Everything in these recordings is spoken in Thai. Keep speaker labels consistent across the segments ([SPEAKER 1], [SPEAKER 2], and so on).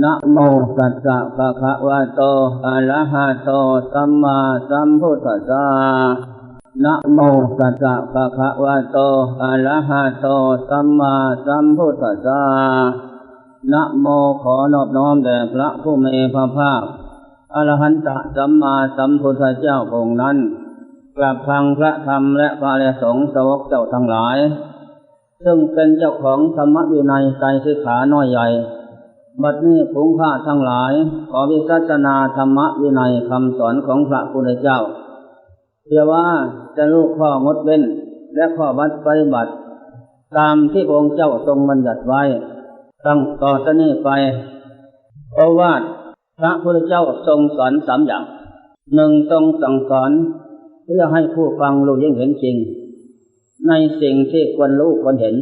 [SPEAKER 1] นะโมตัสสะภะคะวะโตอะระหะโตสัมมาสัมพุทธัสสะนะโมตัสสะภะคะวะโตอะระหะโตสัมมาสัมพุทธัสสะนะโมขอนอบน้อมแด่พระผู้มีพระภาคอรหันตสัมมาสัมพุทธเจ้าองค์นั้นกลับทางพระธรรมและพระเลสงฆ์สวกเจ้าทั้งหลาย ซึ่งเป็นเจ้าของธรรมวินัยไตรสิกขาน้อยใหญ่ บัดนี้ผงผ้าทั้งหลาย ขอวิสัชนาธรรมวินัยคำสอนของพระพุทธเจ้าเพื่อว่าจะรู้ข้องดเว้น และข้อวัดปฏิบัติ ตามที่พระองค์เจ้าทรงบัญญัติไว้ ตั้งต่อตอนนี้ไปเพราะว่าพระพุทธเจ้าทรงสอนสามอย่างหนึ่งทรงสั่งสอน เพื่อให้ผู้ฟังรู้ยิ่งเห็นจริง ในสิ่งที่ควรรู้ควรเห็น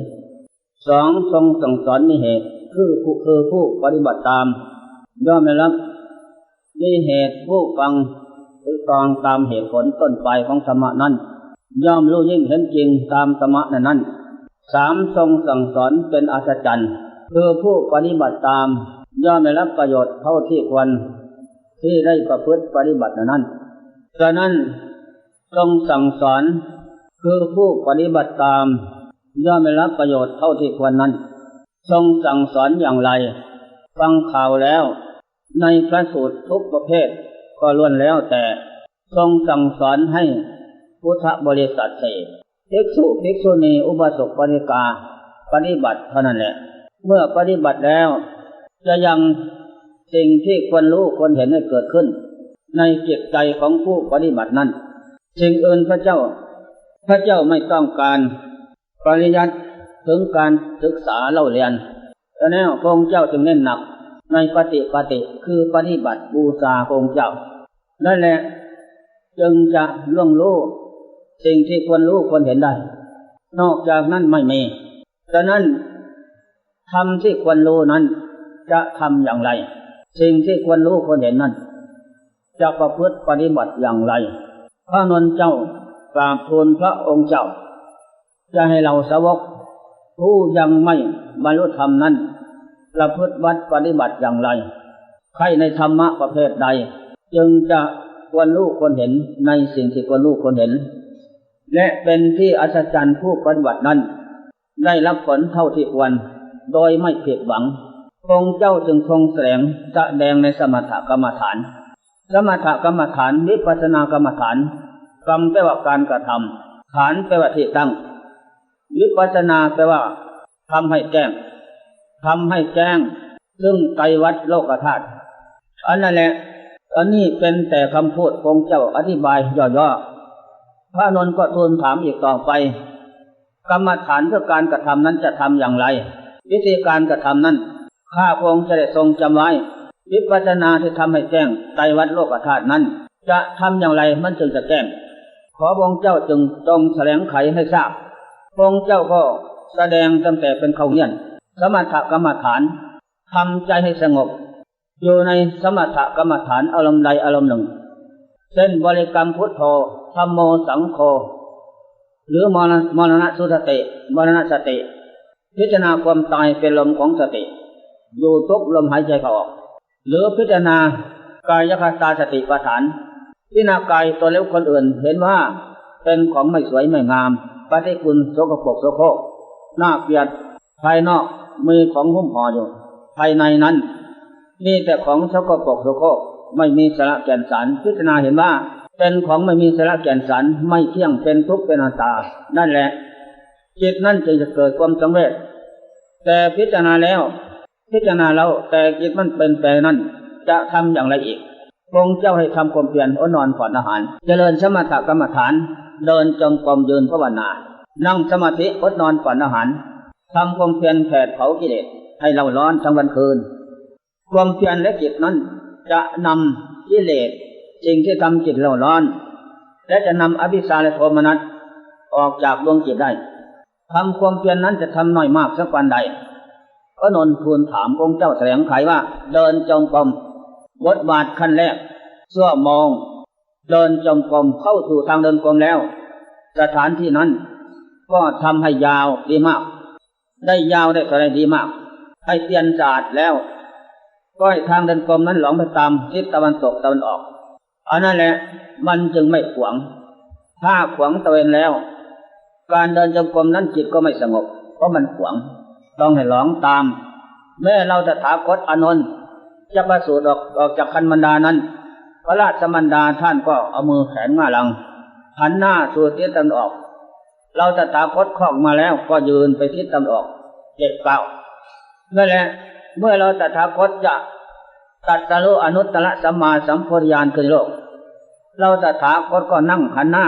[SPEAKER 1] สองทรงสั่งสอนมีเหตุ คือผู้คือผู้ปฏิบัติตาม ย่อมได้รับมีเหตุผู้ฟังหรือตองตามเหตุผลต้นปลายของธรรมะนั้น ย่อมรู้ยิ่งเห็นจริงตามธรรมะนั้นสามทรงสั่งสอนเป็นอัศจรรย์คือผู้ปฏิบัติตาม ย่อมได้รับประโยชน์เท่าที่ควร ที่ได้ประพฤติปฏิบัตินั้นฉะนั้นทรงสั่งสอน คือผู้ปฏิบัติตาม ย่อมได้รับประโยชน์เท่าที่ควรนั้น ทรงสั่งสอนอย่างไร ฟังข่าวแล้ว ในพระสูตรทุกประเภท ก็ล้วนแล้วแต่ ทรงสั่งสอนให้พุทธบริษัทเสภิกษุภิกษุณีอุบาสกปริกา ปฏิบัติเท่านั้นแหละ เมื่อปฏิบัติแล้ว จะยังสิ่งที่ควรรู้ควรเห็นให้เกิดขึ้น ในจิตใจของผู้ปฏิบัตินั้นสิ่งอื่นพระเจ้า พระเจ้าไม่ต้องการ ปริยัติ ถึงการศึกษาเล่าเรียนแต่แนพระองค์เจ้าจึงเน้นหนัก ในปฏิปฏิคือปฏิบัติบูชาพระองค์เจ้า นั่นแหละจึงจะล่วงรู้สิ่งที่ควรรู้ควรเห็นได้ นอกจากนั้นไม่มีดังนั้นทำที่ควรรู้นั้น จะทำอย่างไร สิ่งที่ควรรู้ควรเห็นนั้น จะประพฤติปฏิบัติอย่างไร พระนนเจ้ากราบทูลพระองค์เจ้า จะให้เราสาวก ผู้ยังไม่บรรลุธรรมนั้น ประพฤติวัดปฏิบัติอย่างไร ใครในธรรมะประเภทใด จึงจะควรรู้ควรเห็นในสิ่งที่ควรรู้ควรเห็น และเป็นที่อัศจรรย์ผู้ปฏิบัตินั้น ได้รับผลเท่าที่ควรโดยไม่ผิดหวังองค์เจ้าจึงทรงแสดงแสดงในสมถกรรมฐาน สมถกรรมฐานวิปัสสนากรรมฐานกรรมแปลว่าการกระทำฐานแปลว่าที่ตั้ง วิปัสนาแปลว่าทำให้แจ้งทำให้แจ้ง ซึ่งไตรวัดโลกธาตุอันนั้นแหละอันนี้เป็นแต่คำพูดองค์เจ้าอธิบายย่อๆพระนนท์ก็ทูลถามอีกต่อไป กรรมฐานเพื่อการกระทำนั้นจะทำอย่างไร วิธีการกระทำนั้นข้าพระองค์จะได้ทรงจำไว้วิปัสนาที่ทำให้แจ้งไตรวัดโลกธาตุนั้น จะทำอย่างไรมันจึงจะแจ้งขอพระองค์เจ้าจึงตรงแสดงไขให้ทราบ พระองเจ้าก็แสดงตั้งแต่เป็นเขาเงียนสมถกรรมฐานทำใจให้สงบ อยู่ในสมถกรรมฐานอารมณ์ใดอารมณ์หนึ่งเช่นบริกรรมพุทโธธรรมโมสังโฆหรือมรณมรณสุสติมรณสติ พิจารณาความตายเป็นลมของสติ อยู่ทุกลมหายใจเข้าออก หรือพิจารณากายคตาสติปัฏฐานพิจารณากายตัวเล็กคนอื่นเห็นว่า เป็นของไม่สวยไม่งามปฏิคุณโสกปกโสโครกน่าเกลียดภายนอกมีของหุ้มห่ออยู่ ภายในนั้น มีแต่ของโสกปกโสโครกไม่มีสาระแก่นสารพิจารณาเห็นว่า เป็นของไม่มีสาระแก่นสารไม่เที่ยงเป็นทุกข์เป็นอนัตตา นั่นแหละจิตนั่นจึงจะเกิดความสำเร็จแต่พิจารณาแล้ว พิจารณาแล้วแต่จิตมันเป็นแต่นั้นจะทำอย่างไรอีกพระเจ้าให้ทำความเพียรอดนอนผ่อนอาหาร เจริญสมถกรรมฐาน เดินจงกรมยืนภาวนา นั่งสมาธิอดนอนผ่อนอาหารทำความเพียรแผดเผากิเลสให้เราร้อนทั้งวันคืน ความเพียรและจิตนั้น จะนำกิเลสสิ่งที่ทำจิตเราร้อน และจะนำอภิสาและโทมนัสออกจากดวงจิตได้ทำความเพียรนนั้นจะทำน้อยมากสักวันใดก็นนทูลถามองค์เจ้าแสดงไขว่า เดินจงกรมบทบาทขั้นแรกเสั่วมอง เดินจงกรมเข้าสู่ทางเดินกรมแล้ว สถานที่นั้น ก็ทำให้ยาวดีมาก ได้ยาวได้อะไรดีมาก ให้เตียนศาสตร์แล้ว ก็ให้ทางเดินกรมนั้นหลงไปตามทิศตะวันตกตะวันออกอันนั้นแหละมันจึงไม่ขวางถ้าขวางตัวเองแล้ว การเดินจงกรมนั้นจิตก็ไม่สงบ เพราะมันขวางต้องให้หลงตาม แม่เราจะถาคตอานนท์จะประสูติออกออกจากคันมันดานั้น ระราชมันดาท่านก็เอามือแขนมาหลังหันหน้าสู่ทิศตะวันออก เราจะถาคตคลองมาแล้วก็ยืนไปทิศตะวันออกเจ็ดเก้านั่นแหละ เมื่อเราตถาคตจะตัดสรุอนุตตรสัมมาสัมโพธิญาณขึ้นโลก เราตถาคตก็นั่งหันหน้า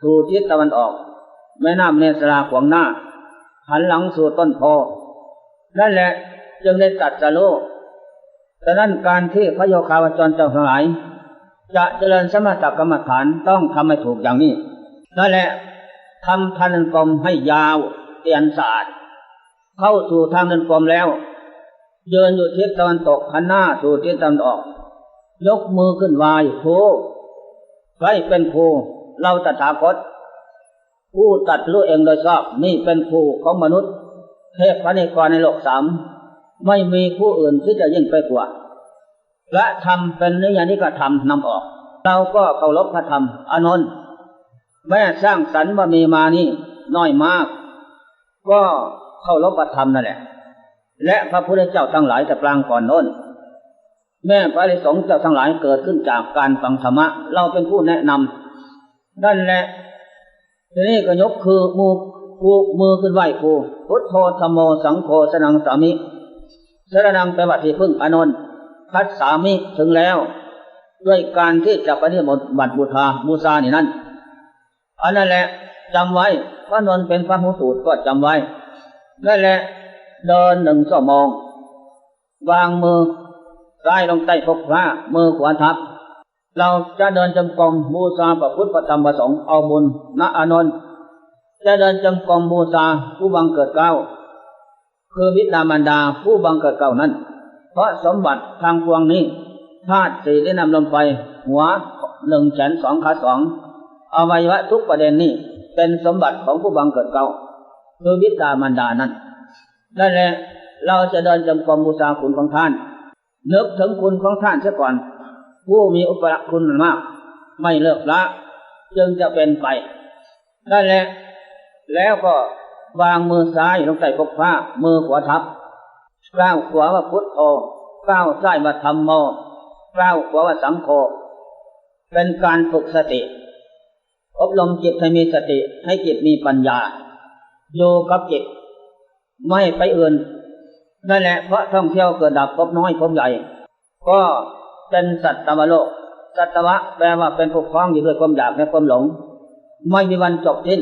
[SPEAKER 1] สู่ทิศตะวันออกแม่น้ำเนสราขวางหน้า หันหลังสู่ต้นโพนั่นแหละจึงได้ตัดสรุแต่นั้นการที่พระโยคาวจรเจ้าทั้งหลาย จะเจริญสมถกรรมฐานต้องทำให้ถูกอย่างนี้นั่นแหละทำทางนันกลมให้ยาวเตียนสะอาดเข้าสู่ทางเดินกลมแล้วเดินอยู่ทิศตะวันตกหันหน้าสู่ทิศตะวันออก ยกมือขึ้นไหวคใครเป็นครูเราตถาคตผู้ตัดรู้เองโดยชอบนี่เป็นครูของมนุษย์ เทพพระนิกรในโลกสามไม่มีผู้อื่นที่จะยิ่งไปกว่า และทำเป็นนิยานิกธรรมนำออก เราก็เคารพพระธรรมอนนท์แม่สร้างสรรค์บามีมานี่น้อยมาก ก็เคารพพระธรรมนั่นแหละ และพระพุทธเจ้าทั้งหลายแต่ปรางก่อนโน้น แม่พระอริสงฆ์เจ้าทั้งหลายเกิดขึ้นจากการฟังธรรมะ เราเป็นผู้แนะนำนั่นแหละทีนี้ก็ยกคือมือกูมือขึ้นไหวครูพุทโธธรรมโมสังโฆสนังสามิสรนังแปว่าที่พึ่งอนนท์ คัดสามิถึงแล้ว ด้วยการที่จะปฏิบัติบัตรบูชาบูชานี่นั่นอันนั้นแหละจำไว้พระนนเป็นพระหูสูตรก็จำไว้นั่นแหละ เดินหนึ่งชั่วโมงวางมือซ้ายลงใต้พกพระมือขวาทับ เราจะเดินจงกรมบูชาพระพุทธพระธรรมพระสงฆ์เอาบุญณอานนท์จะเดินจงกรมบูชาผู้บังเกิดเก้าคือวิตามันดาผู้บังเกิดเก่านั้น เพราะสมบัติทางพวงนี้ธาตุสี่ได้นำลงไปหัวหนึ่งแขนสองขาสองอวัยวะทุกประเด็นนี้เป็นสมบัติของผู้บังเกิดเก่าคือวิตามันดานั้นนั่นแหละเราจะเดินจงกรมบูชาคุณของท่านนึกถึงคุณของท่านเสียก่อน ผู้มีอุปคุณมาก ไม่เลิกละจึงจะเป็นไปนั่นแหละแล้วก็วางมือซ้ายลงใต้พกผ้ามือขวาทับ ก้าวขวาว่าพุทโธก้าวซ้ายว่าธรรมโมก้าวขวาว่าสังโฆเป็นการฝึกสติ อบรมจิตให้มีสติ ให้จิตมีปัญญาโยกับจิต ไม่ไปอื่นนั่นแหละเพราะท่องเที่ยวเกิดดับพบน้อยพบใหญ่ ก็เป็นสัตวโลก สัตวะแปลว่าเป็นผู้คล้องอยู่ด้วยความอยากและความหลง ไม่มีวันจบสิ้น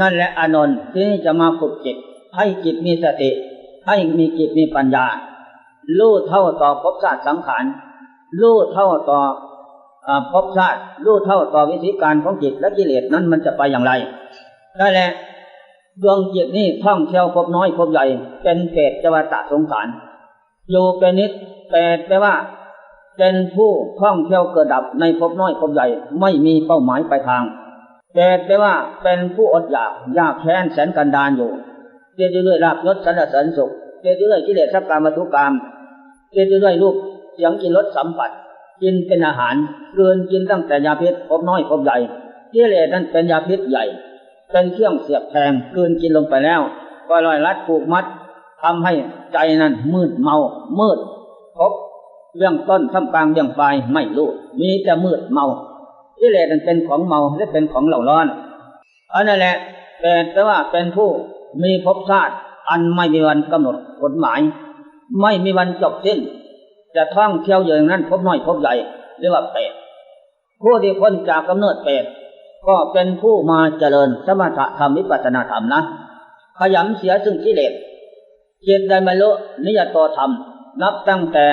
[SPEAKER 1] นั่นแหละอานนท์ที่จะมาฝึกจิต ให้จิตมีสติ ให้มีจิตมีปัญญารู้เท่าต่อภพชาติสังขารรู้เท่าต่อภพชาติรู้เท่าต่อวิธีการของจิตและกิเลสนั้นมันจะไปอย่างไรนั่นแหละดวงจิตนี่ท่องเที่ยวพบน้อยพบใหญ่ เป็นเปรตจวตะสงสารอยู่เป็นนิดเปรตแปลว่า เป็นผู้ท่องเที่ยวเกิดดับในพบน้อยพบใหญ่ไม่มีเป้าหมายปลายทางเปรตแปลว่าเป็นผู้อดอยากยากแค้นแสนกันดานอยู่เริญด้วยลาบยศสรรเสริญสุข เจริญด้วยกิเลสสักการมาทุกกรรมเจริญด้วยรูปเสียงกินรสสัมผัสกินเป็นอาหารเกินกินตั้งแต่ยาพิษพบน้อยพบใหญ่กิเลสนั้นเป็นยาพิษใหญ่ เป็นเครื่องเสียบแทงเกินกินลงไปแล้ว ก็ลอยลัดผูกมัดทำให้ใจนั้นมืดเมา มืดพบเรื่องต้นทำกลางเรื่องปลายไม่รู้มีแต่มืดเมากิเลสนั้นเป็นของเมาและเป็นของเหล่าร้อนอันนั้นแหละแต่ว่าเป็นผู้มีภพชาติ อันไม่มีวันกำหนดกฎหมาย ไม่มีวันจบสิ้น จะท่องเที่ยวอย่างนั้นพบน้อยพบใหญ่เรียกว่าเปรตผู้ที่พ้นจากกำเนิดเปรตก็เป็นผู้มาเจริญสมถะธรรมวิปัสสนาธรรมนะ ขยำเสียซึ่งกิเลสเจตได้บรรลุนิยตธรรม นับตั้งแต่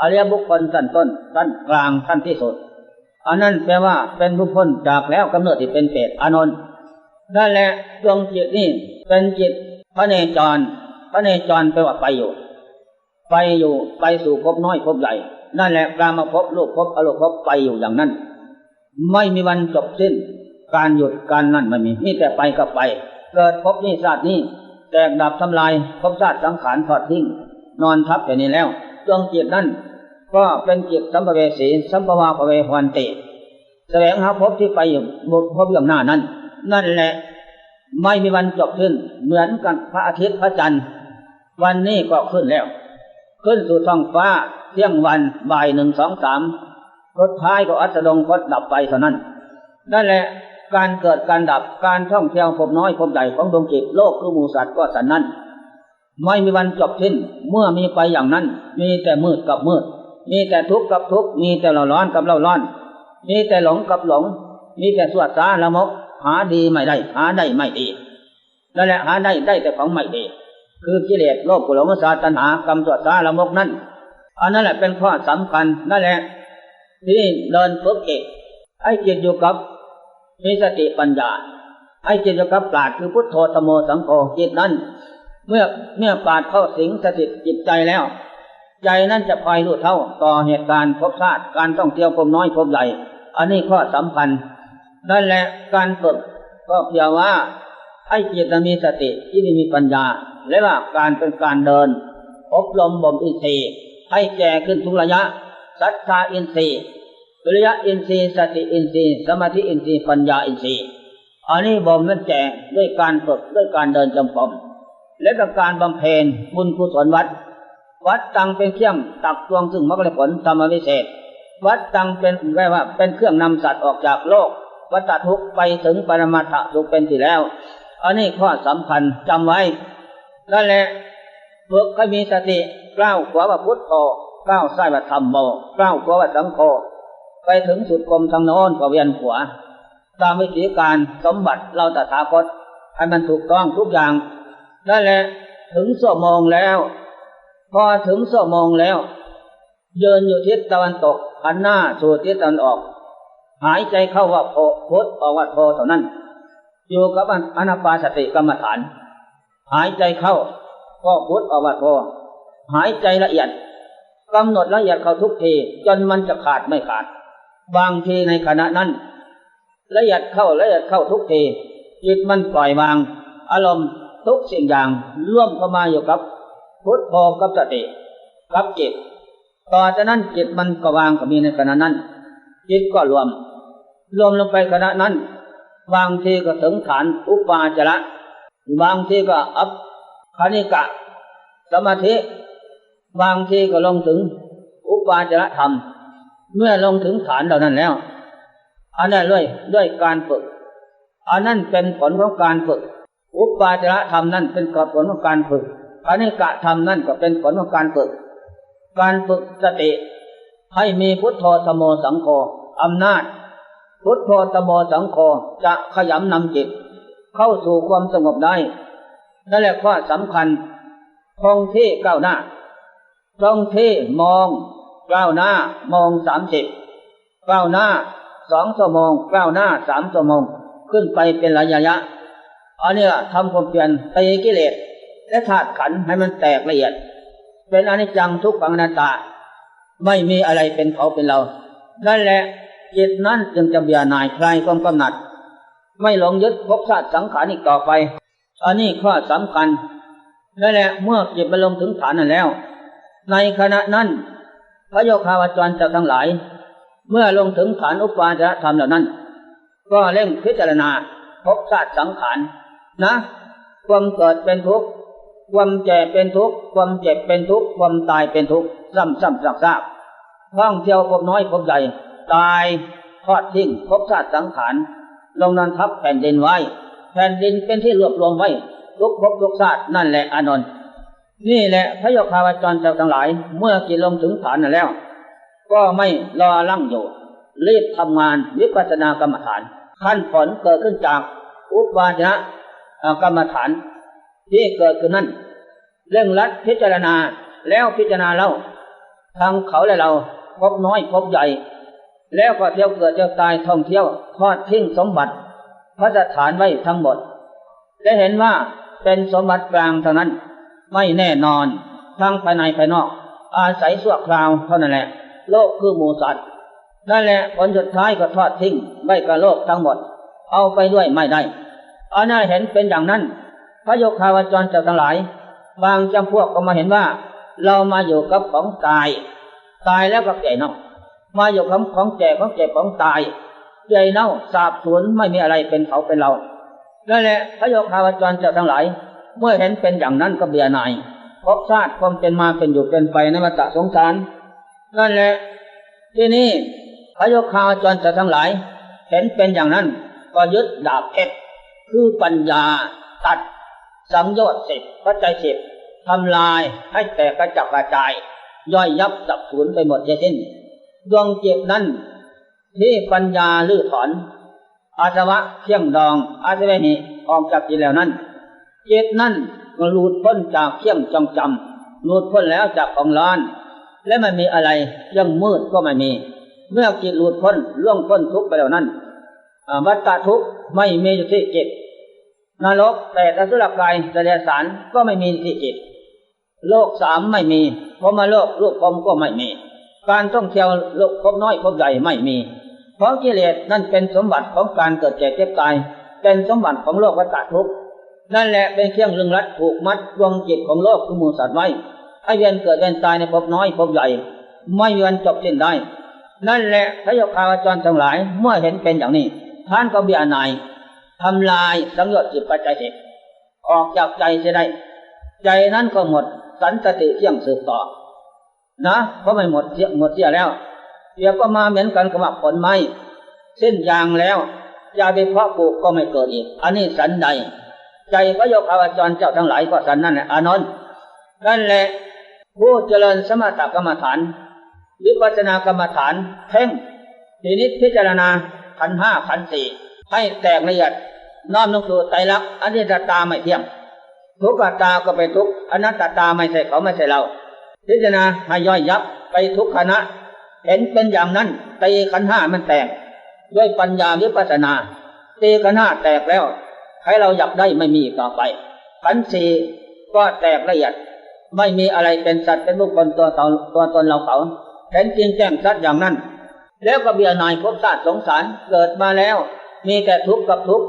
[SPEAKER 1] อริยบุคคลสั้นต้นสั้นกลางสั้นที่สุดอันนั้นแปลว่าเป็นผู้พ้นจากแล้วกำเนิดที่เป็นเปรตอานนท์นั่นแหละดวงจิตนี่เป็นจิต พระเนจร พระเนจรแปลว่าไปอยู่ ไปอยู่ไปสู่ภพน้อยภพใหญ่ นั่นแหละการมาพบลูกพบอารมณ์พบไปอยู่อย่างนั้น ไม่มีวันจบสิ้น การหยุดการนั่นไม่มีนี่แต่ไปก็ไป เกิดพบนี้ชาตินี้ แตกดับทำลายพบชาติสังขารทอดทิ้ง นอนทับแต่นี้แล้วดวงจิตนั่นก็เป็นจิตสัมภเวสีสัมภวาภเววันติแสวงหาพบที่ไปอยู่บนพบอย่างหน้านั้น นั่นแหละ ไม่มีวันจบขึ้นเหมือนกันพระอาทิตย์พระจันทร์ วันนี้ก็ขึ้นแล้ว ขึ้นสู่ท้องฟ้าเที่ยงวันบ่ายหนึ่งสองสามรถท้ายก็อัสดงพดดับไปเท่านั้นนั่นแหละการเกิดการดับการท่องเที่ยวพบน้อยพบใหญ่ของดวงจิตโลกคือหมูสัตว์ก็สันนั้น ไม่มีวันจบสิ้นเมื่อมีไปอย่างนั้น มีแต่มืดกับมืด มีแต่ทุกข์กับทุกข์มีแต่เราร้อนกับเราร้อน มีแต่หลงกับหลง มีแต่สวดสาละมก หาดีไม่ได้ หาได้ไม่ดีนั่นแหละหาได้ได้แต่ของไม่ดี คือกิเลสโลภกุหลงสาตัณหากรรมสวดสาละมกนั้นอันนั้นแหละเป็นข้อสำคัญนั่นแหละ ที่เดินฝึกจิตให้จิตอยู่กับมีสติปัญญาให้จิตอยู่กับปราดคือพุทโธธโมสังโฆจิตนั้น เมื่อเมื่อปราดเข้าสิงสถิตจิตใจแล้ว ใจนั้นจะคอยรู้เท่าต่อเหตุการณ์พบชาติการท่องเที่ยวพบน้อยพบใหญ่อันนี้ข้อสำคัญ นั่นแหละการฝึกก็เพียงว่าให้จิตมีสติที่มีปัญญา และว่าการเป็นการเดิน อบรมบ่มอินทรีย์ให้แก่ขึ้นทุกระยะศรัทธาอินทรีย์วิริยะอินทรีย์สติอินทรีย์สมาธิอินทรีย์ปัญญาอินทรีย์อันนี้บ่มนั่นแจกด้วยการฝึกด้วยการเดินจงกรมและกับการบำเพ็ญบุญกุศลวัด วัดตังเป็นเครื่องตักตวงซึ่งมรรคผลธรรมวิเศษ วัดตังเป็นแปลว่าเป็นเครื่องนำสัตว์ออกจากโลก วัฏทุกข์ไปถึงปรมาถสุขเป็นที่แล้ว อันนี้ข้อสำคัญจำไว้นั่นแหละฝึกให้มีสติกล้าวขวาว่าพุทโธกล้าวซ้ายว่าธรรมโมกล้าวขวาว่าสังโฆไปถึงสุดกรมทางโน้นก็เวียนขวา ตามวิธีการสมบัติเราตถาคตให้มันถูกต้องทุกอย่างนั่นแหละถึงสวโมงแล้ว พอถึงสวโมงแล้วเดินอยู่ทิศตะวันตกหันหน้าสู่ทิศตะวันออก หายใจเข้าว่าโพพุทออกว่าโทเท่านั้นอยู่กับอนาปาสติกรรมฐาน หายใจเข้าก็พุทออกว่าโทหายใจละเอียดกำหนดละเอียดเข้าทุกทีจนมันจะขาดไม่ขาด บางทีในขณะนั้น ละเอียดเข้าละเอียดเข้าทุกทีจิตมันปล่อยวาง อารมณ์ทุกสิ่งอย่างร่วมเข้ามาอยู่กับพุทโธกับสติกับจิตต่อจากนั้นจิตมันก็วางก็มีในขณะนั้น จิตก็รวม รวมลงไปขณะนั้น บางทีก็ถึงฐานอุปาจระ บางทีก็อัปคณิกะ สมาธิ บางทีก็ลงถึงอุปาจระธรรม เมื่อลงถึงฐานเหล่านั้นแล้ว อันนั้นด้วยด้วยการฝึก อันนั้นเป็นผลของการฝึก อุปาจระธรรมนั่นเป็นผลของการฝึกคณิกะธรรมนั่นก็เป็นผลของการฝึก การฝึกสติให้มีพุทโธธโมสังโฆอำนาจ พุทโธธโมสังโฆจะขยำนำจิต เข้าสู่ความสงบได้นั่นแหละข้อสำคัญคงที่ก้าวหน้าตรงที่มองก้าวหน้ามองสามสิบก้าวหน้าสองชั่วโมงก้าวหน้าสามชั่วโมงขึ้นไปเป็นระยะยะอันนี้ทำความเพียรตีกิเลสและธาตุขันให้มันแตกละเอียด เป็นอนิจจังทุกขังอนัตตา ไม่มีอะไรเป็นเขาเป็นเรา นั่นแหละ จิตนั้นจึงจะเบียนายคลายความกำหนัด ไม่หลงยึดภพชาติสังขารอีกต่อไป อันนี้ข้อสำคัญนั่นแหละเมื่อจิตบรรลงถึงฐานนั้นแล้ว ในขณะนั้น พระโยคาวจรจะทั้งหลาย เมื่อลงถึงฐานอุปาจารธรรมเหล่านั้น ก็เร่งพิจารณาภพชาติสังขารนะ ความเกิดเป็นทุกข์ความแก่เป็นทุกข์ความเจ็บเป็นทุกข์ความตายเป็นทุกข์ซ้ำซ้ำซากซากท่องเที่ยวพบน้อยพบใหญ่ ตายทอดทิ้งภพชาติสังขารลงนันทับแผ่นดินไว้ แผ่นดินเป็นที่รวบรวมไว้ทุกภพทุกชาตินั่นแหละอานนท์นี่แหละพระโยคาวจรเจ้าทั้งหลาย เมื่อกินลงถึงฐานนั้นแล้ว ก็ไม่รอลั่งอยู่รีบทำงานวิปัสสนากรรมฐาน ขั้นผลเกิดขึ้นจากอุปาจนะกรรมฐาน ที่เกิดขึ้นนั้นเรื่องรัดพิจารณาแล้วพิจารณาเล่าทางเขาและเราพบน้อยพบใหญ่ แล้วก็เที่ยวเกิดเที่ยวตายท่องเที่ยวทอดทิ้งสมบัติพระสถานไว้ทั้งหมดได้เห็นว่าเป็นสมบัติกลางเท่านั้น ไม่แน่นอน ทั้งภายในภายนอก อาศัยสั่วคราวเท่านั้นแหละ โลกคือหมูสัตว์นั่นแหละผลสุดท้ายก็ทอดทิ้งไว้กับโลกทั้งหมด เอาไปด้วยไม่ได้อันนั้นเห็นเป็นอย่างนั้น พระโยคาวจรเจ้าทั้งหลาย บางจำพวกก็มาเห็นว่า
[SPEAKER 2] เรามาอยู่กับของตาย ตายแล้วก็แก่น่า มาอยู่กับของแก่ของแก่ของตายแก่เน่าสาบสูญไม่มีอะไรเป็นเขาเป็นเรานั่นแหละพระโยคาวจรเจ้าทั้งหลาย เมื่อเห็นเป็นอย่างนั้นก็เบียนายพบชาติความเป็นมาเป็นอยู่เป็นไปในวัฏสงสารนั่นแหละที่นี่พระโยคาวจรเจ้าทั้งหลาย เห็นเป็นอย่างนั้นก็ยึดดาบเพชรคือปัญญาตัดสังโยชน์สิบพระใจสิบทำลายให้แตกกระจับกระจาย ย่อยยับสับสูญไปหมดเสิ้น ดวงจิตนั้นที่ปัญญาลื้อถอน อาสวะเที่ยงดองอาสวะหิออกจากจิตแล้วนั้นจิตนั้นก็หลุดพ้นจากเที่ยงจองจำหลุดพ้นแล้วจากของร้อน และไม่มีอะไรยังมืดก็ไม่มี เมื่อจิตหลุดพ้นล่วงพ้นทุกไปแล้วนั้นวัฏฏะทุกไม่มีอยู่ที่จิตนรกแต่อสุรกายเดรัจฉานก็ไม่มีที่จิตโลกสามไม่มีพรมโลกรูปพรมก็ไม่มี การท่องเที่ยวโลกพบน้อยพบใหญ่ไม่มี เพราะกิเลสนั่นเป็นสมบัติของการเกิดแก่เจ็บตาย เป็นสมบัติของโลกวัฏทุกข์นั่นแหละเป็นเครื่องรึงรัดผูกมัดดวงจิตของโลกคือมูสัตว์ไว้ให้เวียนเกิดเวียนตายในภพน้อยภพใหญ่ ไม่เวียนจบสิ้นได้ นั่นแหละพระยคาวจรทั้งหลายเมื่อเห็นเป็นอย่างนี้ ท่านก็เบียนายทำลายสังโยชน์จิตปัจจัยเหตุออกจากใจเสียได้ ใจนั้นก็หมดสันติเที่ยงสืบต่อ นะเพราะไม่หมดเสียหมดเสียแล้วเดี๋ยก็มาเหมือนกันกับผลไม้เส้นยางแล้วยาไปเพาะปลูกก็ไม่เกิดอีก อันนี้สันใด ใจพระโยคาวจรเจ้าทั้งหลายก็สันนั่นแหละอานนท์นั่นแหละผู้เจริญสมถกรรมฐานวิปัสสนากรรมฐานเพ่งทีนิพิจารณาขันห้าขันสี่ให้แตกละเอียดน้อมลงสู่ไตรลักษณ์อนิจจตาไม่เที่ยงทุกขตาก็ไปทุกอนัตตาไม่ใช่เขาไม่ใช่เรา พิจารณาให้ย่อยยับไปทุกขณะ เห็นเป็นอย่างนั้นตีขันห้ามันแตก ด้วยปัญญาวิปัสสนาตีขันห้าแตกแล้วให้เราอยากได้ไม่มีต่อไปขันสี่ก็แตกละเอียด ไม่มีอะไรเป็นสัตว์เป็นบุคคลตัวตนตัวตนเราเขาเห็นจริงแจ้งสัตว์อย่างนั้น แล้วก็เบียนายพบชาติสงสารเกิดมาแล้ว มีแต่ทุกข์กับทุกข์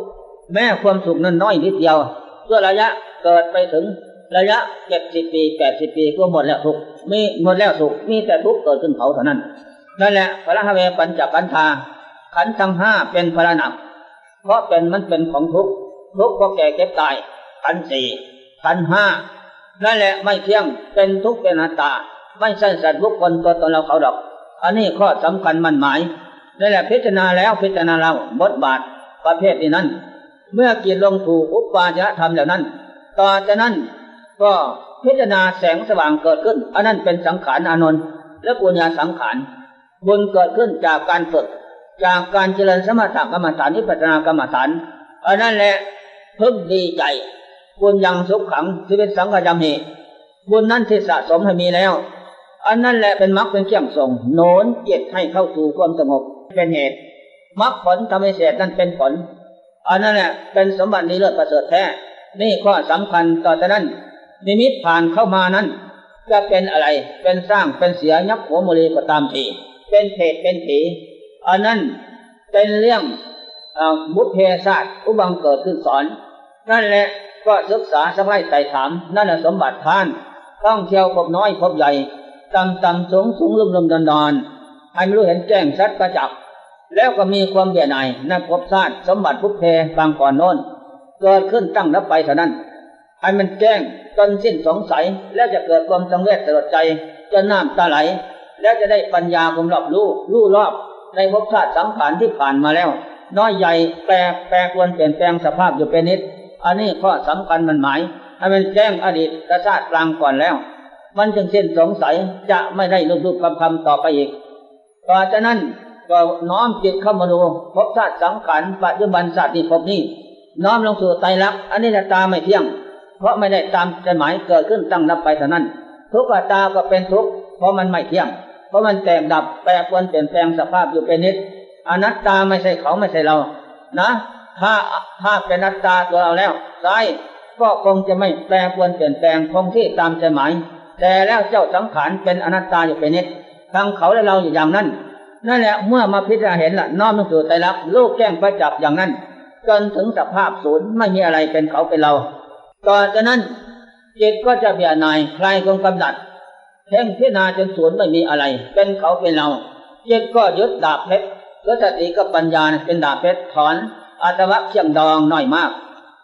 [SPEAKER 2] แม้ความสุขนั้นน้อยนิดเดียวเพื่อระยะเกิดไปถึง ระยะเจ็ดสิบปีแปดสิบปีก็หมดแล้วทุกมีหมดแล้วสุขมีแต่ทุกเกิดขึ้นเขาเท่านั้นนั่นแหละพระเวปัญจกันธาขันธ์ทั้งห้าเป็นพระหนักเพราะเป็นมันเป็นของทุกทุกก็แก่เก็บตายขันสี่ขันห้านั่นแหละไม่เที่ยงเป็นทุกเป็นอัตตา ไม่ใช่สัตว์บุคคลตัวตนเราเขาดอก อันนี้ข้อสำคัญมันหมายนั่นแหละพิจารณาแล้วพิจารณาเราบทบาทประเภทนี้นั้น เมื่อกิจลงถูกอุปาจารธรรมเหล่านั้น ต่อจากนั้น ก็พิจารณาแสงสว่างเกิดขึ้น อันนั้นเป็นสังขารอานนท์และปุญญาสังขารบุญเกิดขึ้นจากการฝึก จากการเจริญสมถกรรมฐานนิพพานากรรมฐานอันนั้นแหละเพึงดีใจบุญยังสุขขังชีวิตสังขยมเหบุญนั้นที่สะสมให้มีแล้ว อันนั้นแหละเป็นมรรคเป็นเครื่องส่งโน้นเกียรติให้เข้าสู่ความสงบเป็นเหตุมรรคผลทำให้เสร็จนั้นเป็นผลอันนั้นแหละเป็นสมบัตินี้เลิศประเสริฐแท้นี่ข้อสำคัญต่อจากนั้น นิมิตผ่านเข้ามานั้น จะเป็นอะไร เป็นสร้างเป็นเสียยับหัวโมลีก็ตามทีเป็นเพศเป็นผีอันนั้นเป็นเรื่องบุพเพศาสตร์อุบังเกิดขึ้นสอน นั่นแหละก็ศึกษาสบายไต่ถาม นั่นแหละสมบัติท่านต้องเที่ยวพบน้อยพบใหญ่ต่ำต่ำสูงสูงลุ่มลุ่มดอนดอนให้ไม่รู้เห็นแจ้งชัดประจักษ์แล้วก็มีความเบียดหน่ายนักภพชาติสมบัติพุทธเพบางก่อนโน้น เกิดขึ้นตั้งนับไปเท่านั้น ให้มันแจ้งจนสิ้นสงสัย แล้วจะเกิดความสังเวชสลดใจจะน้ำตาไหล แล้วจะได้ปัญญาคุมรอบรู้รู้รอบในภพชาติสังขารที่ผ่านมาแล้ว น้อยใหญ่แปรแปรควรเปลี่ยนแปลงสภาพอยู่เป็นนิด อันนี้ข้อสำคัญมันหมายให้มันแจ้งอดีตชาติกลางก่อนแล้ว มันจึงสิ้นสงสัยจะไม่ได้ลูกๆคำคำต่อไปอีกต่อจากนั้นก็น้อมจิตเข้ามาดูพชาติสังขารปัจจุบันศาตร์นี้พนี้ น้อมลงสู่ไตรลักษณ์อันนี้ตาไม่เที่ยง เพราะไม่ได้ตามใจหมายเกิดขึ้นตั้งนับไปเท่านั้น ทุกขตาก็เป็นทุกข์เพราะมันไม่เที่ยง เพราะมันแตกดับแปรปรวนเปลี่ยนแปลงสภาพอยู่เป็นนิดอนัตตาไม่ใช่เขาไม่ใช่เรา นะ ถ้าถ้าเป็นอนัตตาตัวเราแล้วใช่ก็คงจะไม่แปรปรวนเปลี่ยนแปลงคงที่ตามใจหมาย แต่แล้วเจ้าสังขารเป็นอนัตตาอยู่เป็นนิดทั้งเขาและเราอยู่อย่างนั้นนั่นแหละเมื่อมาพิจารณาเห็นละน้อมลงสู่ใจรักโลกแจ้งประจับอย่างนั้น จนถึงสภาพศูนย์ไม่มีอะไรเป็นเขาเป็นเรา ต่อจากนั้นจิตก็จะเบียดนายใครคงกำหนัดเพ่งพิจารณาจนสวนไม่มีอะไร เป็นเขาเป็นเราจิตก็ยึดดาบเพชรแล้วสติกับปัญญาเป็นดาบเพชรถอนอาตวะเคียงดองน้อยมาก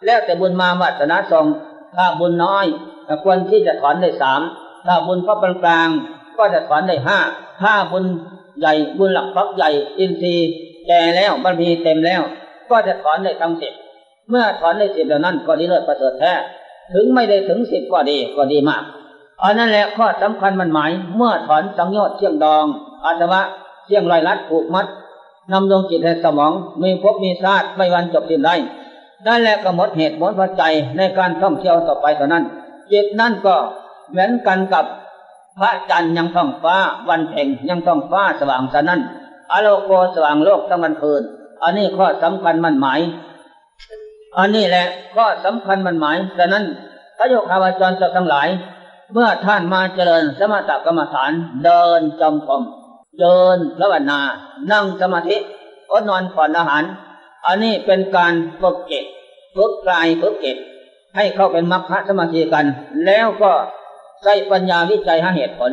[SPEAKER 2] แล้วแต่บุญมาวัฒนาทรงถ้าบุญน้อยควรที่จะถอนได้สามถ้าบุญพระปกลางก็จะถอนได้ห้าถ้าบุญใหญ่บุญหลักพักใหญ่อินทรีย์แก่แล้วบารมีเต็มแล้ว ก็จะถอนได้ทั้งสิบ เมื่อถอนได้สิบแล้วนั้นก็ดีเลิศประเสริฐแท้ ถึงไม่ได้ถึงสิบก็ดีก็ดีมากอันนั้นแหละข้อสำคัญมันหมาย เมื่อถอนสังโยชน์เชี่ยงดองอาตวะเชี่ยงลอยลัดผูกมัดนำดวงจิตให้สมองมีภพมีชาติไม่วันจบสิ้นได้นั่นแหละก็หมดเหตุหมดปัจจัยในการท่องเที่ยวต่อไปเท่านั้น จิตนั่นก็เหมือนกันกับพระจันทร์ยังท่องฟ้า วันเพ็งยังท่องฟ้าสว่างสนั่นอโลโกสว่างโลกทั้งวันคืน อันนี้ข้อสำคัญมันหมาย อันนี้แหละข้อสำคัญมันหมายฉะนั้นพระโยคาวาจรทั้งหลาย เมื่อท่านมาเจริญสมถกรรมฐาน เดินจมกรมเดินพระวนา นั่งสมาธิอดนอนผ่อนอาหาร อันนี้เป็นการฝึกเก็บฝึกกายฝึกเก็บให้เข้าเป็นมรรคสมาธิกัน แล้วก็ใส่ปัญญาวิจัยหาเหตุผล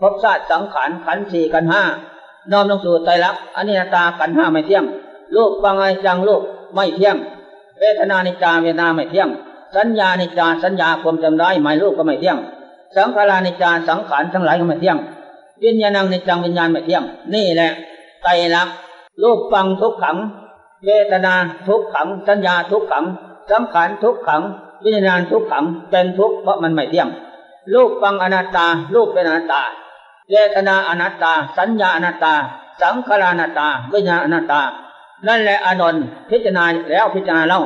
[SPEAKER 2] พบศาสตร์สังขารขันธ์สี่กันห้าน้อมลงสู่ใจรักอันิจตาขันธ์ห้าไม่เที่ยงลูกฟังไอจังลูกไม่เที่ยง เวทนานิจาเวทนาไม่เที่ยง สัญญานิจาสัญญาความจำได้หมายลูกก็ไม่เที่ยง สังขารานิจาสังขารทั้งหลายก็ไม่เที่ยง วิญญาณังนิจังวิญญาณไม่เที่ยง นี่แหละไตรลักษณ์รูปฟังทุกขัง เวทนาทุกขัง สัญญาทุกขัง สังขารทุกขัง วิญญาณทุกขังเป็นทุกข์เพราะมันไม่เที่ยง รูปฟังอนัตตา รูปเป็นอนัตตา เวทนาอนัตตา สัญญาอนัตตา สังขารอนัตตา วิญญาณอนัตตา นั่นแหละอนนท์พิจารณาแล้วพิจารณาเล่า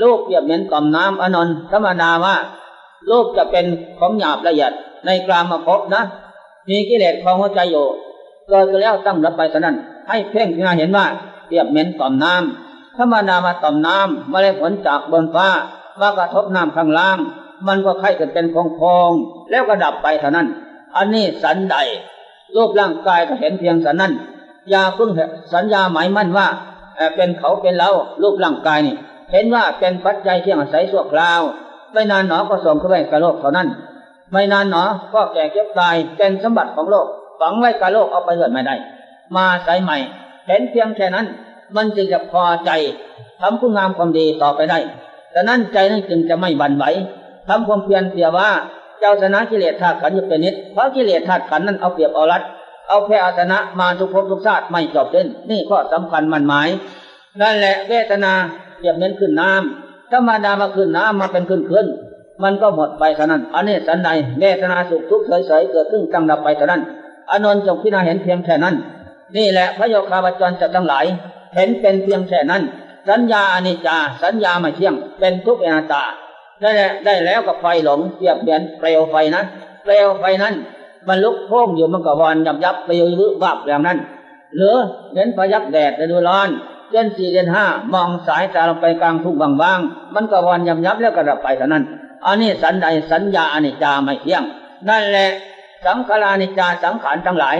[SPEAKER 2] รูปเปรียบเหมือนกล่อมน้ำอนนท์ธรรมดาว่ารูปจะเป็นของหยาบละเอียดในกลามมาพบนะ มีกิเลสของหัวใจอยู่เกิดแล้วตั้งรับไปเท่านั้น ให้เพ่งพิจารณาเห็นว่าเปรียบเหมือนกล่อมน้ำธรรมดามาต่อมน้ำมาได้ผลจากบนฟ้ามากระทบน้ำข้างล่าง มันก็ไข่กันเป็นพองๆแล้วก็ดับไปเท่านั้น อันนี้สันใดรูปร่างกายก็เห็นเพียงสันนั้นอย่าเพิ่งสัญญาหมายมั่นว่า เป็นเขาเป็นเรารูปร่างกายนี่ เห็นว่าเป็นปัจจัยที่อาศัยสั่วคราว ไม่นานหนอก็ส่งเข้าไปกับโลกเท่านั้น ไม่นานหนอก็แก่เก็บตายเป็นสมบัติของโลกฝังไว้กับโลกเอาไปเกิดไม่ได้ มาใส่ใหม่ เห็นเพียงแค่นั้น มันจึงจะพอใจทำคุณงามความดีต่อไปได้แต่นั้นใจนั้นจึงจะไม่บันไหวทำความเพียรเสียว่า เจ้าชนะกิเลสธาตุขันอยู่เป็นนิดเพราะกิเลสธาตุขันนั้นเอาเปรียบเอารัด เอาแพ้อาสนะมาทุกภพทุกชาติไม่จบสิ้นนี่ข้อสำคัญมันหมายนั่นแหละเวทนาเปรียบเหมือนขึ้นน้ำธรรมดามาขึ้นน้ำมาเป็นขึ้นขึ้นมันก็หมดไปเท่านั้นอันนี้สันใดเวทนาสุขทุกข์เฉยๆเกิดขึ้นตั้งดับไปเท่านั้นอานนท์จงพิจารณาเห็นเพียงแค่นั้น นี่แหละพระโยคาวจรจะทั้งหลาย เห็นเป็นเพียงแค่นั้น สัญญาอนิจจา สัญญาไม่เที่ยง เป็นทุกข์อนัตตาได้แล้วได้แล้วกับไฟหลงเปรียบเหมือนเปลวไฟนั้นเปลวไฟนั้น มันลุกโพ่งอยู่มันก็วอนยับยับเปลววืบวับอย่างนั้น หรือเห็นพยักแดดในดูร้อนเดือนสี่เดือนห้ามองสายตาลงไปกลางทุ่งบางๆมันก็วอนยับยับแล้วก็ดับไปเท่านั้น อันนี้สันใดสัญญาอนิจจาไม่เที่ยง นั่นแหละสังขารานิจจาสังขารทั้งหลาย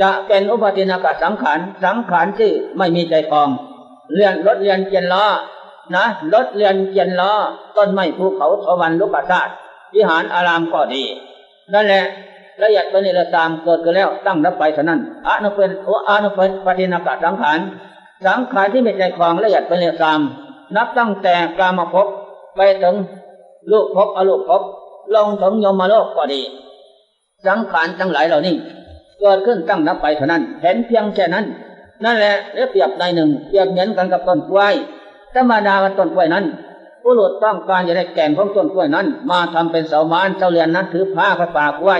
[SPEAKER 2] จะเป็นอุปตินากสังขารสังขารที่ไม่มีใจคองเรียนรถเรียนเกียนล้อนะรถเรียนเกียนล้อต้นไม้ภูเขาทวันลุกศาสตร์วิหารอารามก็ดี นั่นแหละ ละเอียดเป็นนิรตามเกิดขึ้นแล้วตั้งรับไปเท่านั้นอนุเป็นอนุเป็นปฏินากสังขารสังขารที่มีใจคลองละเอียดเป็นนิรตาม นับตั้งแต่กามภพไปถึงลูกภพอลูกภพลงถึงยมโลกก็ดี สังขารทั้งหลายเหล่านี้เกิดขึ้นตั้งนับไปเท่านั้น เห็นเพียงแค่นั้น นั่นแหละเรียบเปรียบในหนึ่งเปรียบเหมือนกันกับต้นกล้วยธรรมดาว่าต้นกล้วยนั้น ผู้หลุดต้องการจะได้แก่นของต้นกล้วยนั้น มาทำเป็นเสาไม้เสาเรือนนั้นถือผ้าไปปากไว้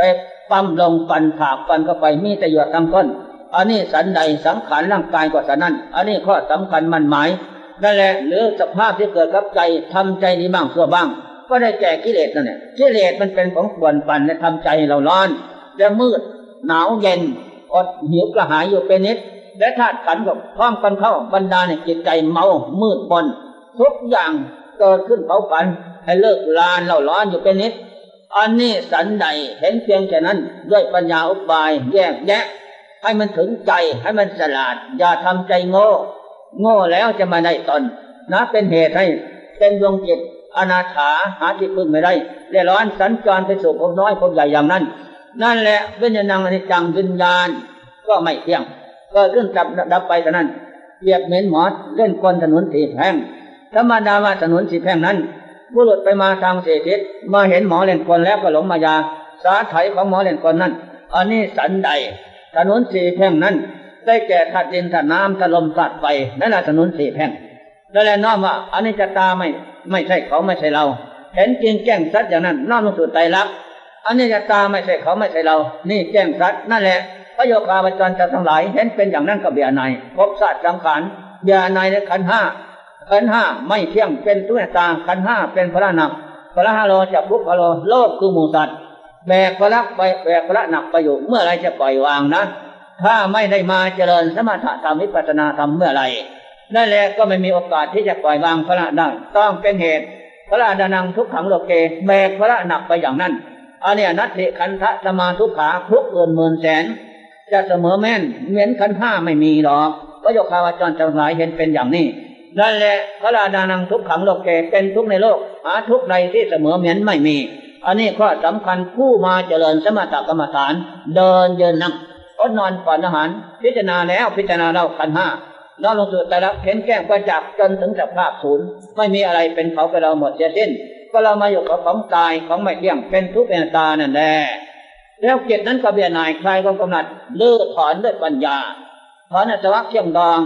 [SPEAKER 2] ไปปั๊มลงปันถากปันเข้าไปมีแต่หยดทำต้นอันนี้สันใดสังขารร่างกายก็สันนั้น อันนี้ข้อสำคัญมันหมายนั่นแหละหรือสภาพที่เกิดกับใจทำใจดีบ้างชั่วบ้าง ก็ได้แก่กิเลสนั่นแหละกิเลสมันเป็นของส่วนปั่นและทำใจเราร้อนและมืดหนาวเย็นอดหิวกระหายอยู่เป็นนิด และธาตุขันกับพร้อมกันเข้าบรรดาในจิตใจเมามืดบนทุกอย่างเกิดขึ้นเผาฝันให้เลิกลานเล่าร้อนอยู่เป็นนิด อันนี้สันใดเห็นเพียงแค่นั้น ด้วยปัญญาอุบายแยกแยะ ให้มันถึงใจให้มันฉลาด อย่าทำใจโง่ โง่แล้วจะมาได้ตนนะเป็นเหตุให้เป็นดวงจิตอนาถาหาที่พึ่งไม่ได้เร่ร้อนสัญจรไปสู่ภพน้อยภพใหญ่อย่างนั้น นั่นแหละวิญญาณอนิจจังวิญญาณก็ไม่เที่ยงเกิดขึ้นดับดับไปเท่านั้นเปรียบเหมือนหมอเล่นกลถนนสีแพร่งธรรมดาว่าถนนสีแพร่งนั้น บุรุษไปมาทางเศรษฐิมาเห็นหมอเล่นกลแล้วก็หลงมายา สาไถของหมอเล่นกลนั้น อันนี้สันใด ถนนสี่แพ่งนั้น ได้แก่ธาตุดินธาตุน้ำธาตุลมธาตุไฟนั่นแหละถนนสี่แพ่งนั่นแหละน้อมว่าอันนี้จะตาไม่ไม่ใช่เขาไม่ใช่เรา เห็นจริงแจ้งสัตว์อย่างนั้นน้อมลงสู่ไตรลักอันนี้จะตาไม่ใช่เขาไม่ใช่เรา นี่แจ้งสัตว์นั่นแหละพระโยคาบัจจันจะทั้งหลาย เห็นเป็นอย่างนั้นกับเบียในพบสัตว์สังขารเบียในในขันห้า ขันห้าไม่เที่ยงเป็นตุนตาขันห้าเป็นพระหนักพระห้าโลจับพุกพระโลโลกคือหมูสัตว์แบกพระไปแบกพระหนักไปอยู่เมื่อไรจะปล่อยวางนะ ถ้าไม่ได้มาเจริญสมถะธรรมวิปัสสนาธรรมเมื่อไรนั่นแหละก็ไม่มีโอกาสที่จะปล่อยวางพระได้ต้องเป็นเหตุ พระดานังทุกขังโลเกแบกพระหนักไปอย่างนั้นอันนี้นัตถิคันทะสมาทุกขาทุกเอื่นหมื่นแสน จะเสมอแม่นเหมือนขันห้าไม่มีหรอกพระโยคาวาจรทั้งหลายเห็นเป็นอย่างนี้ นั่นแหละพระราดานังทุกขังโลกเกเป็นทุกในโลก หาทุกใดที่เสมอเหมือนไม่มี อันนี้ข้อสำคัญผู้มาเจริญสมถกรรมฐาน เดินเยินนั่งอดนอนก่อนอาหาร พิจารณาแล้วพิจารณาเล่าขันห้านอนลงสู่แต่ละเห็นแก้งประจักษ์จนถึงสภาพศูนย์ไม่มีอะไรเป็นเขาไปเราหมดเสียสิ้น ก็เรามาอยู่กับของตายของไม่เที่ยงเป็นทุกข์เป็นตานั่นแหละแล้วเกียรตินั้นก็เบียนายคลายความกำหนัดเลือถอนด้วยปัญญาถอนอสวะเที่ยงดอง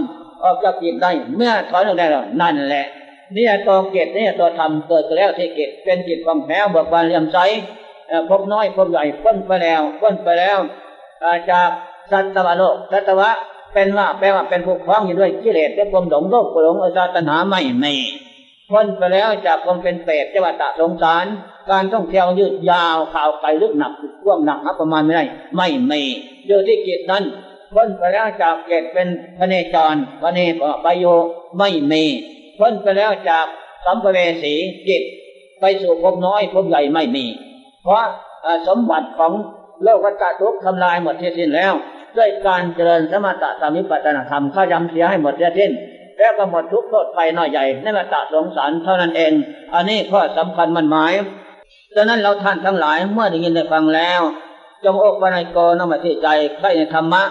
[SPEAKER 2] ออกจากจิตได้ เมื่อถอนออกได้แล้วนั่นแหละนี่ตัวเกตนี่ตัวธรรมเกิดแล้วที่เกตเป็นจิตความแพ้เบิกบานเลี่ยมใสพบน้อยพบใหญ่พ้นไปแล้วพ้นไปแล้วจากสัตวโลกสัตวะเป็นว่าแปลว่าเป็นผู้คล้องอยู่ด้วยกิเลสและความหลงโลภหลงอสาตนาไม่มีพ้นไปแล้วจากความเป็นเปรตจัวัดตะสงสาร การท่องเที่ยวยืดยาวข่าวไกลลึกหนักร่วงหนักนับประมาณไม่ได้ ไม่มีอยู่ที่จิตนั้น พ้นไปแล้วจากเกตเป็นพระเนจรพระเนปปโยไม่มีพ้นไปแล้วจากสัมภเวสีจิต ไปสู่ภพน้อยภพใหญ่ไม่มี เพราะสมบัติของโลกวัฏทุกข์ทำลายหมดสิ้นแล้ว ด้วยการเจริญสมถะธรรมวิปัสสนาธรรมข้ายำเสียให้หมดสิ้นแล้วก็หมดทุกข์โทษภัยน้อยใหญ่ในมาตะสงสารเท่านั้นเอง อันนี้ข้อสำคัญมันหมายดังนั้นเราท่านทั้งหลายเมื่อได้ยินได้ฟังแล้ว จงอกปนัยโกนมาที่ใจใครในธรรมะ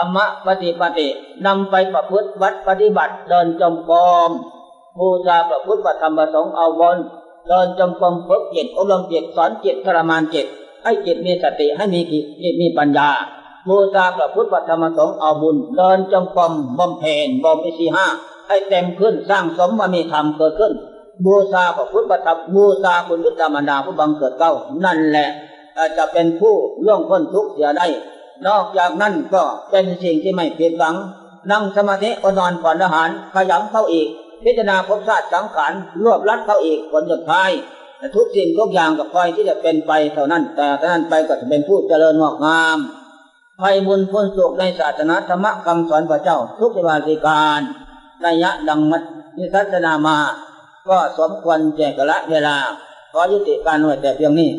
[SPEAKER 2] รรมะปฏิปฏินำไปประพฤติวัดปฏิบัติเดินจมกรมบูชาประพฤติประธรรมประสงค์เอาบนเดินจมกรมฝึกจิตอบรมจิตสอนจิตทรมานจิตให้จิตมีสติให้มีกิจมีปัญญาบูชาประพฤติประธรรมประสงค์เอาบุญ เดินจมกรมบำเพ็ญบ่มอิสีห้าให้เต็มขึ้นสร้างสมมามีธรรมเกิดขึ้นบูชาประพฤติประธรรมบูชาคุณวิจามดาผู้บังเกิดเก้า นั่นแหละจะเป็นผู้ล่วงพ้นทุกข์เสียได้ นอกจากนั้นก็เป็นสิ่งที่ไม่ผิดหวัง นั่งสมาธิอนอนผ่อนอาหารขยันเข้าอีก พิจารณาภพชาติสังขารรวบรัดเข้าอีกผลสุดท้ายทุกสิ่งทุกอย่างกับคอยที่จะเป็นไปเท่านั้น แต่เท่านั้นไปก็จะเป็นผู้เจริญงอกงามภัยบุญพ้นสุขในศาสนาธรรมคำสอนพระเจ้า ทุกวาสิการระยะดังมัดนิสัสนามา ก็สมควรแจกละเวลา ขอยุติการไว้แต่เพียงนี้